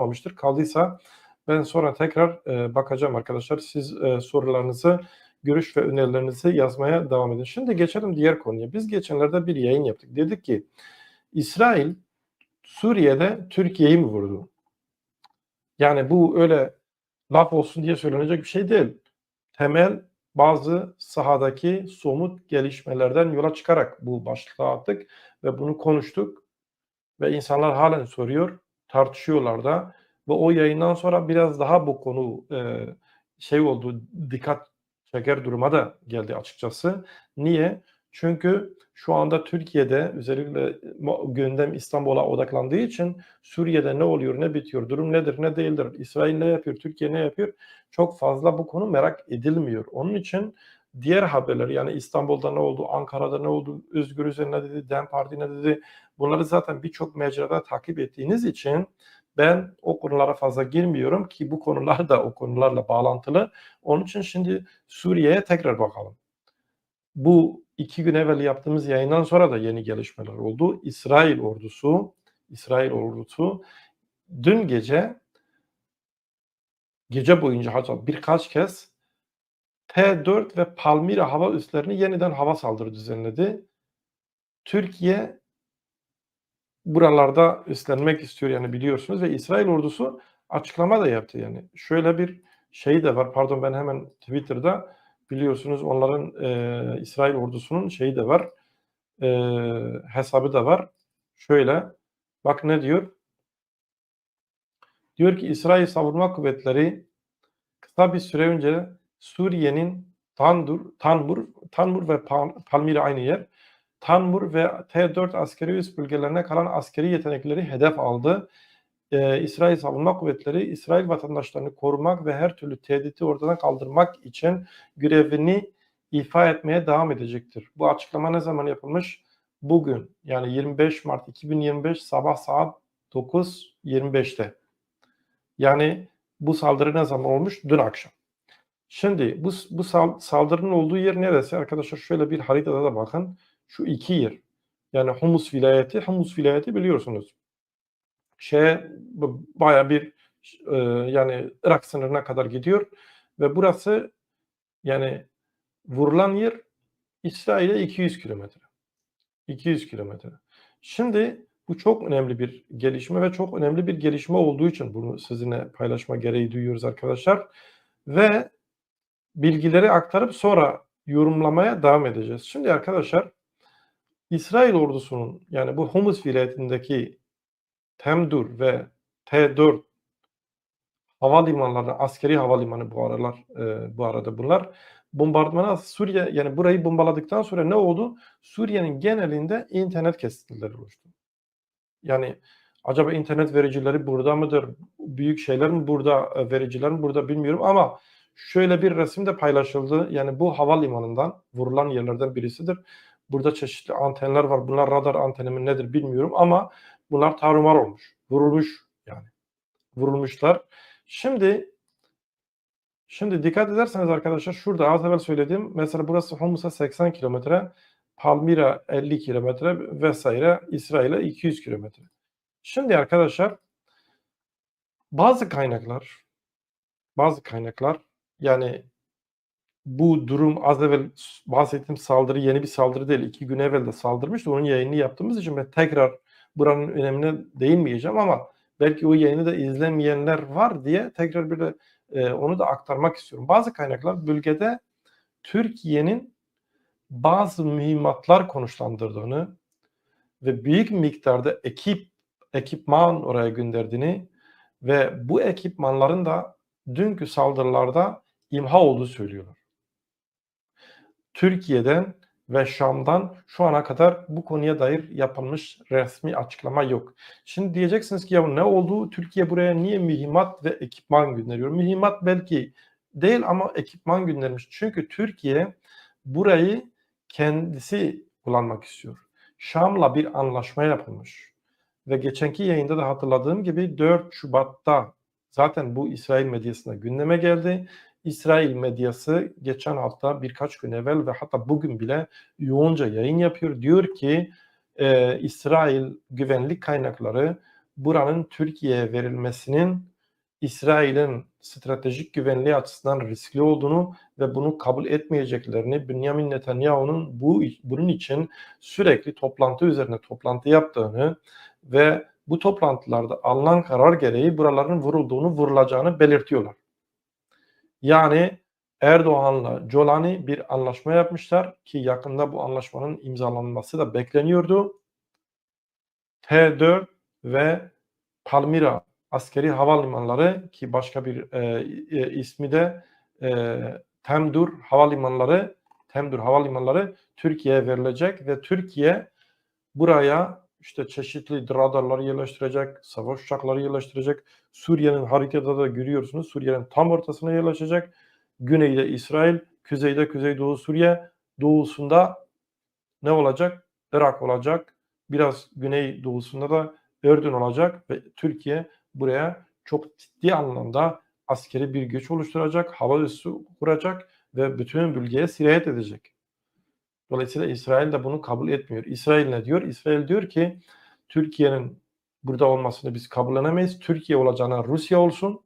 kalmamıştır. Kaldıysa ben sonra tekrar e, bakacağım arkadaşlar. Siz e, sorularınızı, görüş ve önerilerinizi yazmaya devam edin. Şimdi geçelim diğer konuya. Biz geçenlerde bir yayın yaptık. Dedik ki İsrail Suriye'de Türkiye'yi mi vurdu? Yani bu öyle laf olsun diye söylenecek bir şey değil. Temel bazı sahadaki somut gelişmelerden yola çıkarak bu başlığı attık ve bunu konuştuk ve insanlar halen soruyor, tartışıyorlar da ve o yayından sonra biraz daha bu konu e, şey oldu, dikkat çeker duruma da geldi açıkçası. Niye? Çünkü şu anda Türkiye'de özellikle gündem İstanbul'a odaklandığı için Suriye'de ne oluyor, ne bitiyor, durum nedir, ne değildir, İsrail ne yapıyor, Türkiye ne yapıyor çok fazla bu konu merak edilmiyor. Onun için diğer haberler yani İstanbul'da ne oldu, Ankara'da ne oldu, Özgür Özel ne dedi, DEM Parti ne dedi bunları zaten birçok mecrada takip ettiğiniz için ben o konulara fazla girmiyorum ki bu konular da o konularla bağlantılı. Onun için şimdi Suriye'ye tekrar bakalım. Bu iki gün evvel yaptığımız yayından sonra da yeni gelişmeler oldu. İsrail ordusu, İsrail ordusu dün gece gece boyunca hatta birkaç kez T-4 ve Palmyra hava üslerini yeniden hava saldırı düzenledi. Türkiye buralarda üstlenmek istiyor yani biliyorsunuz ve İsrail ordusu açıklama da yaptı yani. Şöyle bir şey de var pardon ben hemen Twitter'da biliyorsunuz onların e, İsrail ordusunun şeyi de var e, hesabı da var. Şöyle bak ne diyor? Diyor ki İsrail Savunma Kuvvetleri kısa bir süre önce Suriye'nin Tandur, Tanmur, Tanmur ve Palmira aynı yer. Tanmur ve T-4 askeri üst bölgelerine kalan askeri yetenekleri hedef aldı. Ee, İsrail Savunma Kuvvetleri İsrail vatandaşlarını korumak ve her türlü tehdidi ortadan kaldırmak için görevini ifa etmeye devam edecektir. Bu açıklama ne zaman yapılmış? Bugün yani 25 Mart 2025 sabah saat 9.25'te. Yani bu saldırı ne zaman olmuş? Dün akşam. Şimdi bu, bu saldırının olduğu yer neresi? Arkadaşlar şöyle bir haritada da bakın. Şu iki yer. Yani Humus vilayeti. Humus vilayeti biliyorsunuz. Şey baya bir e, yani Irak sınırına kadar gidiyor. Ve burası yani vurulan yer İsrail'e 200 kilometre. 200 kilometre. Şimdi bu çok önemli bir gelişme ve çok önemli bir gelişme olduğu için bunu sizinle paylaşma gereği duyuyoruz arkadaşlar. Ve bilgileri aktarıp sonra yorumlamaya devam edeceğiz. Şimdi arkadaşlar İsrail ordusunun yani bu Humus vilayetindeki Temdur ve T4 havalimanları, askeri havalimanı bu aralar e, bu arada bunlar bombardımana Suriye yani burayı bombaladıktan sonra ne oldu? Suriye'nin genelinde internet kesintileri oluştu. Yani acaba internet vericileri burada mıdır? Büyük şeyler mi burada, e, vericiler mi burada bilmiyorum ama şöyle bir resim de paylaşıldı. Yani bu havalimanından vurulan yerlerden birisidir. Burada çeşitli antenler var. Bunlar radar anteni mi nedir bilmiyorum ama bunlar tarumar olmuş. Vurulmuş yani. Vurulmuşlar. Şimdi şimdi dikkat ederseniz arkadaşlar şurada az evvel söylediğim mesela burası Humus'a 80 kilometre, Palmira 50 kilometre vesaire İsrail'e 200 kilometre. Şimdi arkadaşlar bazı kaynaklar bazı kaynaklar yani bu durum az evvel bahsettiğim saldırı yeni bir saldırı değil. İki gün evvel de saldırmıştı. Onun yayını yaptığımız için ben tekrar buranın önemine değinmeyeceğim ama belki o yayını da izlemeyenler var diye tekrar bir de e, onu da aktarmak istiyorum. Bazı kaynaklar bölgede Türkiye'nin bazı mühimmatlar konuşlandırdığını ve büyük miktarda ekip ekipman oraya gönderdiğini ve bu ekipmanların da dünkü saldırılarda imha olduğu söylüyorlar. Türkiye'den ve Şam'dan şu ana kadar bu konuya dair yapılmış resmi açıklama yok. Şimdi diyeceksiniz ki ya ne oldu? Türkiye buraya niye mühimmat ve ekipman gönderiyor? Mühimmat belki değil ama ekipman göndermiş. Çünkü Türkiye burayı kendisi kullanmak istiyor. Şam'la bir anlaşma yapılmış. Ve geçenki yayında da hatırladığım gibi 4 Şubat'ta zaten bu İsrail medyasında gündeme geldi İsrail medyası geçen hafta birkaç gün evvel ve hatta bugün bile yoğunca yayın yapıyor. Diyor ki e, İsrail güvenlik kaynakları buranın Türkiye'ye verilmesinin İsrail'in stratejik güvenliği açısından riskli olduğunu ve bunu kabul etmeyeceklerini, Benjamin Netanyahu'nun bu bunun için sürekli toplantı üzerine toplantı yaptığını ve bu toplantılarda alınan karar gereği buraların vurulduğunu, vurulacağını belirtiyorlar. Yani Erdoğan'la Jolani bir anlaşma yapmışlar ki yakında bu anlaşmanın imzalanması da bekleniyordu. T4 ve Palmira askeri havalimanları ki başka bir e, e, ismi de e, Temdur havalimanları Temdur havalimanları Türkiye'ye verilecek ve Türkiye buraya işte çeşitli radarları yerleştirecek, savaş uçakları yerleştirecek. Suriye'nin haritada da görüyorsunuz. Suriye'nin tam ortasına yerleşecek. Güneyde İsrail, kuzeyde Kuzeydoğu Suriye, doğusunda ne olacak? Irak olacak. Biraz güney doğusunda da Ürdün olacak ve Türkiye buraya çok ciddi anlamda askeri bir güç oluşturacak, hava üssü kuracak ve bütün bölgeye sirayet edecek. Dolayısıyla İsrail de bunu kabul etmiyor. İsrail ne diyor? İsrail diyor ki Türkiye'nin burada olmasını biz kabullenemeyiz. Türkiye olacağına Rusya olsun.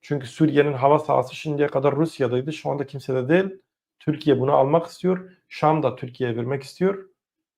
Çünkü Suriye'nin hava sahası şimdiye kadar Rusya'daydı. Şu anda kimsede değil. Türkiye bunu almak istiyor. Şam da Türkiye'ye vermek istiyor.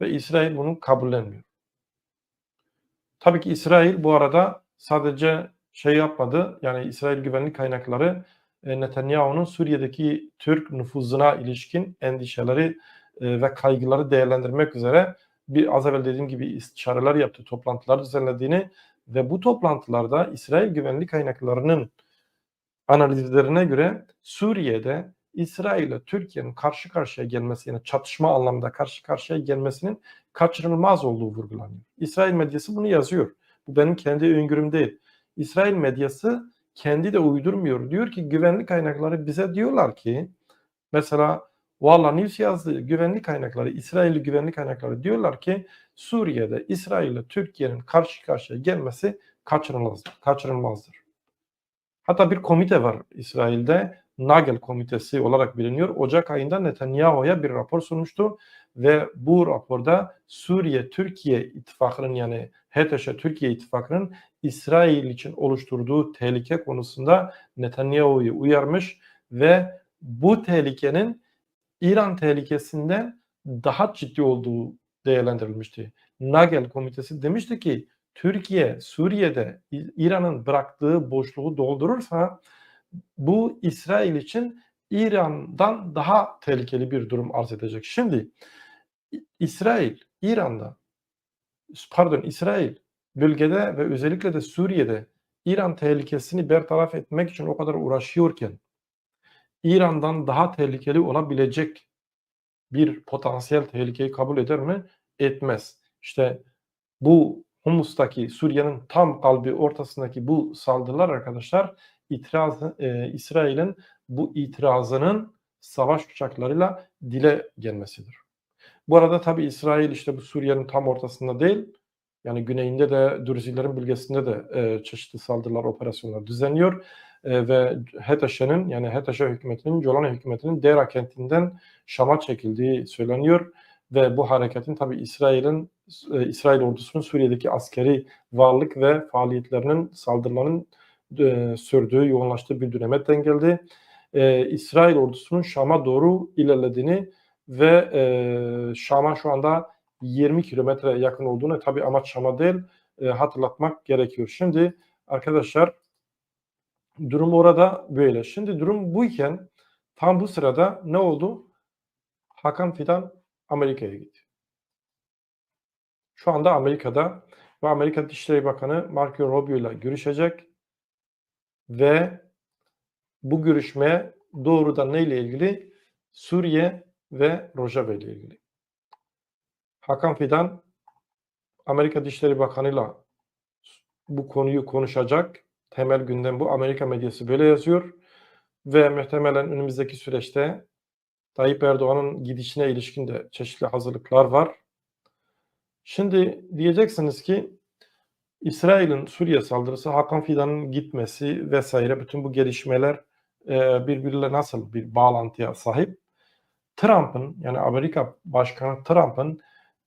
Ve İsrail bunu kabullenmiyor. Tabii ki İsrail bu arada sadece şey yapmadı. Yani İsrail güvenlik kaynakları e, Netanyahu'nun Suriye'deki Türk nüfuzuna ilişkin endişeleri e, ve kaygıları değerlendirmek üzere bir az evvel dediğim gibi istişareler yaptı, toplantılar düzenlediğini ve bu toplantılarda İsrail güvenlik kaynaklarının analizlerine göre Suriye'de İsrail ile Türkiye'nin karşı karşıya gelmesi yani çatışma anlamında karşı karşıya gelmesinin kaçınılmaz olduğu vurgulanıyor. İsrail medyası bunu yazıyor. Bu benim kendi öngörüm değil. İsrail medyası kendi de uydurmuyor. Diyor ki güvenlik kaynakları bize diyorlar ki mesela Valla News yazdı güvenlik kaynakları, İsrailli güvenlik kaynakları diyorlar ki Suriye'de İsrail ile Türkiye'nin karşı karşıya gelmesi kaçınılmazdır. kaçınılmazdır. Hatta bir komite var İsrail'de Nagel komitesi olarak biliniyor. Ocak ayında Netanyahu'ya bir rapor sunmuştu ve bu raporda Suriye Türkiye ittifakının yani HTŞ Türkiye ittifakının İsrail için oluşturduğu tehlike konusunda Netanyahu'yu uyarmış ve bu tehlikenin İran tehlikesinden daha ciddi olduğu değerlendirilmişti. Nagel komitesi demişti ki Türkiye Suriye'de İran'ın bıraktığı boşluğu doldurursa bu İsrail için İran'dan daha tehlikeli bir durum arz edecek. Şimdi İsrail, İran'da pardon İsrail bölgede ve özellikle de Suriye'de İran tehlikesini bertaraf etmek için o kadar uğraşıyorken İran'dan daha tehlikeli olabilecek bir potansiyel tehlikeyi kabul eder mi? Etmez. İşte bu Humus'taki Suriye'nin tam kalbi ortasındaki bu saldırılar arkadaşlar itiraz e, İsrail'in bu itirazının savaş uçaklarıyla dile gelmesidir. Bu arada tabi İsrail işte bu Suriye'nin tam ortasında değil, yani güneyinde de Dürzilerin bölgesinde de e, çeşitli saldırılar, operasyonlar düzenliyor. E, ve HTŞ'nin yani HTŞ hükümetinin, Jolani hükümetinin Dera kentinden Şam'a çekildiği söyleniyor. Ve bu hareketin tabi İsrail'in e, İsrail ordusunun Suriye'deki askeri varlık ve faaliyetlerinin saldırıların e, sürdüğü, yoğunlaştığı bir döneme denk geldi. E, İsrail ordusunun Şam'a doğru ilerlediğini ve e, Şam'a şu anda 20 kilometre yakın olduğunu tabi amaç Şam'a değil e, hatırlatmak gerekiyor. Şimdi arkadaşlar durum orada böyle. Şimdi durum buyken tam bu sırada ne oldu? Hakan Fidan Amerika'ya gitti. Şu anda Amerika'da ve Amerika Dışişleri Bakanı Marco Rubio ile görüşecek ve bu görüşme doğrudan neyle ilgili? Suriye ve Rojava ile ilgili. Hakan Fidan Amerika Dışişleri Bakanı'yla bu konuyu konuşacak. Temel gündem bu. Amerika medyası böyle yazıyor. Ve muhtemelen önümüzdeki süreçte Tayyip Erdoğan'ın gidişine ilişkin de çeşitli hazırlıklar var. Şimdi diyeceksiniz ki İsrail'in Suriye saldırısı, Hakan Fidan'ın gitmesi vesaire bütün bu gelişmeler e, birbiriyle nasıl bir bağlantıya sahip? Trump'ın yani Amerika Başkanı Trump'ın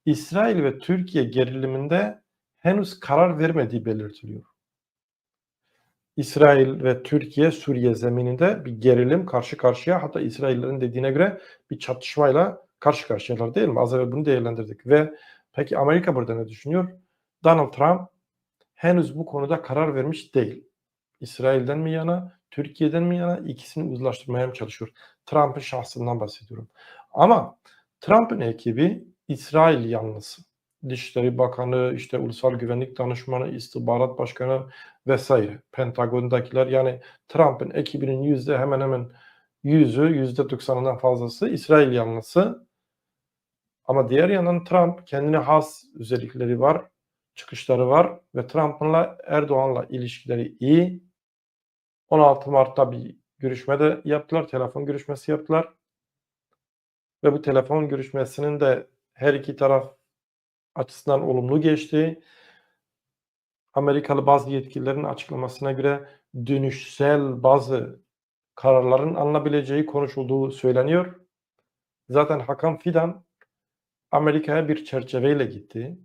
İsrail ve Türkiye geriliminde henüz karar vermediği belirtiliyor. İsrail ve Türkiye Suriye zemininde bir gerilim karşı karşıya hatta İsraillerin dediğine göre bir çatışmayla karşı karşıyalar değil mi? Az evvel bunu değerlendirdik ve peki Amerika burada ne düşünüyor? Donald Trump henüz bu konuda karar vermiş değil. İsrail'den mi yana, Türkiye'den mi yana ikisini uzlaştırmaya mı çalışıyor? Trump'ın şahsından bahsediyorum. Ama Trump'ın ekibi İsrail yanlısı. Dışişleri Bakanı, işte Ulusal Güvenlik Danışmanı, İstihbarat Başkanı vesaire. Pentagon'dakiler yani Trump'ın ekibinin yüzde hemen hemen yüzü, yüzde doksanından fazlası İsrail yanlısı. Ama diğer yandan Trump kendine has özellikleri var, çıkışları var ve Trump'ınla Erdoğan'la ilişkileri iyi. 16 Mart'ta bir görüşme de yaptılar, telefon görüşmesi yaptılar. Ve bu telefon görüşmesinin de her iki taraf açısından olumlu geçti. Amerikalı bazı yetkililerin açıklamasına göre dönüşsel bazı kararların alınabileceği konuşulduğu söyleniyor. Zaten Hakan Fidan Amerika'ya bir çerçeveyle gitti.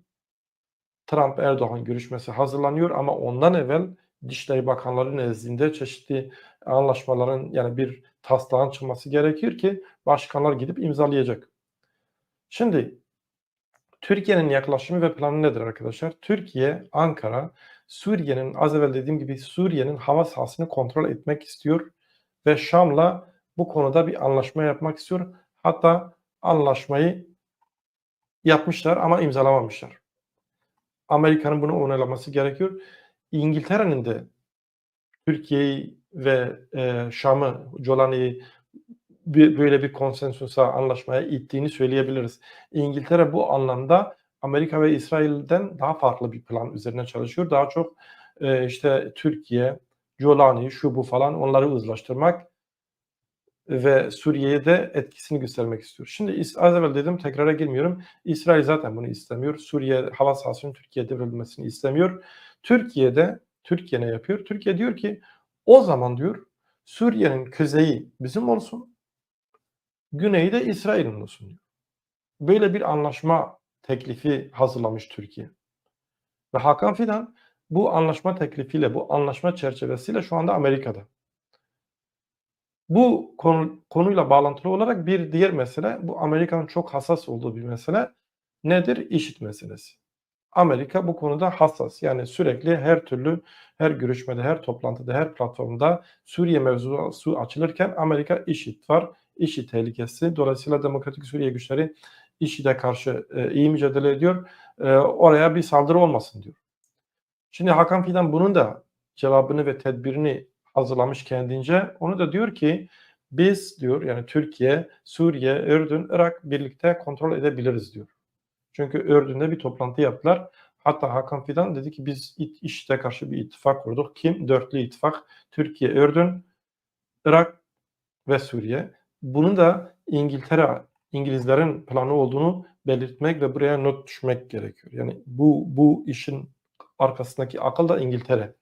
Trump-Erdoğan görüşmesi hazırlanıyor ama ondan evvel Dışişleri Bakanları nezdinde çeşitli anlaşmaların yani bir taslağın çıkması gerekir ki başkanlar gidip imzalayacak. Şimdi Türkiye'nin yaklaşımı ve planı nedir arkadaşlar? Türkiye, Ankara, Suriye'nin az evvel dediğim gibi Suriye'nin hava sahasını kontrol etmek istiyor ve Şam'la bu konuda bir anlaşma yapmak istiyor. Hatta anlaşmayı yapmışlar ama imzalamamışlar. Amerika'nın bunu onaylaması gerekiyor. İngiltere'nin de Türkiye'yi ve e, Şam'ı, Jolani'yi bir, böyle bir konsensusa, anlaşmaya ittiğini söyleyebiliriz. İngiltere bu anlamda Amerika ve İsrail'den daha farklı bir plan üzerine çalışıyor. Daha çok e, işte Türkiye, Jolani, şu bu falan onları uzlaştırmak ve Suriye'ye de etkisini göstermek istiyor. Şimdi az evvel dedim tekrara girmiyorum. İsrail zaten bunu istemiyor. Suriye hava sahasının Türkiye'ye devrilmesini istemiyor. Türkiye'de Türkiye ne yapıyor? Türkiye diyor ki o zaman diyor Suriye'nin kuzeyi bizim olsun, güneyi de İsrail'in olsun diyor. Böyle bir anlaşma teklifi hazırlamış Türkiye. Ve Hakan Fidan bu anlaşma teklifiyle, bu anlaşma çerçevesiyle şu anda Amerika'da. Bu konu, konuyla bağlantılı olarak bir diğer mesele, bu Amerika'nın çok hassas olduğu bir mesele nedir? İşit meselesi. Amerika bu konuda hassas. Yani sürekli her türlü her görüşmede, her toplantıda, her platformda Suriye mevzusu açılırken Amerika işit var. IŞİD tehlikesi. Dolayısıyla Demokratik Suriye güçleri IŞİD'e karşı e, iyi mücadele ediyor. E, oraya bir saldırı olmasın diyor. Şimdi Hakan Fidan bunun da cevabını ve tedbirini hazırlamış kendince. Onu da diyor ki biz diyor yani Türkiye, Suriye, Ürdün, Irak birlikte kontrol edebiliriz diyor. Çünkü Ürdün'de bir toplantı yaptılar. Hatta Hakan Fidan dedi ki biz IŞİD'e karşı bir ittifak kurduk. Kim? Dörtlü ittifak. Türkiye, Ürdün, Irak ve Suriye. Bunun da İngiltere, İngilizlerin planı olduğunu belirtmek ve buraya not düşmek gerekiyor. Yani bu bu işin arkasındaki akıl da İngiltere.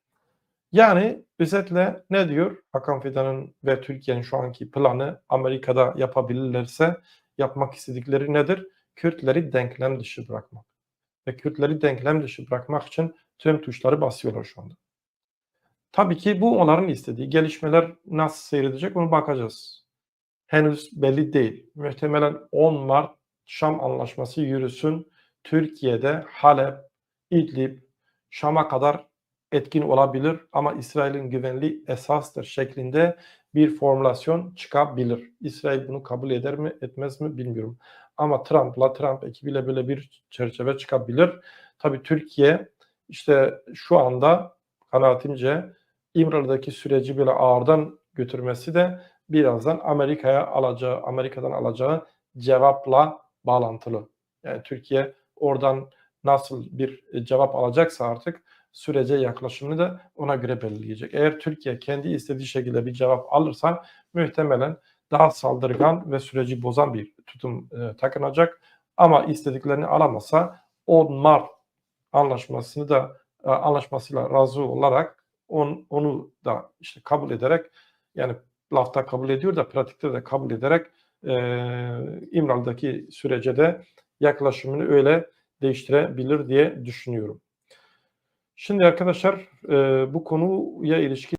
Yani özetle ne diyor Hakan Fidan'ın ve Türkiye'nin şu anki planı Amerika'da yapabilirlerse yapmak istedikleri nedir? Kürtleri denklem dışı bırakmak. Ve Kürtleri denklem dışı bırakmak için tüm tuşları basıyorlar şu anda. Tabii ki bu onların istediği. Gelişmeler nasıl seyredecek onu bakacağız. Henüz belli değil. Muhtemelen 10 Mart Şam Anlaşması yürüsün. Türkiye'de Halep, İdlib, Şam'a kadar etkin olabilir ama İsrail'in güvenliği esastır şeklinde bir formülasyon çıkabilir. İsrail bunu kabul eder mi etmez mi bilmiyorum. Ama Trump'la Trump ekibiyle böyle bir çerçeve çıkabilir. Tabii Türkiye işte şu anda kanaatimce İmralı'daki süreci böyle ağırdan götürmesi de birazdan Amerika'ya alacağı, Amerika'dan alacağı cevapla bağlantılı. Yani Türkiye oradan nasıl bir cevap alacaksa artık sürece yaklaşımını da ona göre belirleyecek. Eğer Türkiye kendi istediği şekilde bir cevap alırsa muhtemelen daha saldırgan ve süreci bozan bir tutum e, takınacak. Ama istediklerini alamasa 10 Mart anlaşmasını da e, anlaşmasıyla razı olarak on, onu da işte kabul ederek yani lafta kabul ediyor da pratikte de kabul ederek e, İmralı'daki sürece de yaklaşımını öyle değiştirebilir diye düşünüyorum. Şimdi arkadaşlar e, bu konuya ilişkin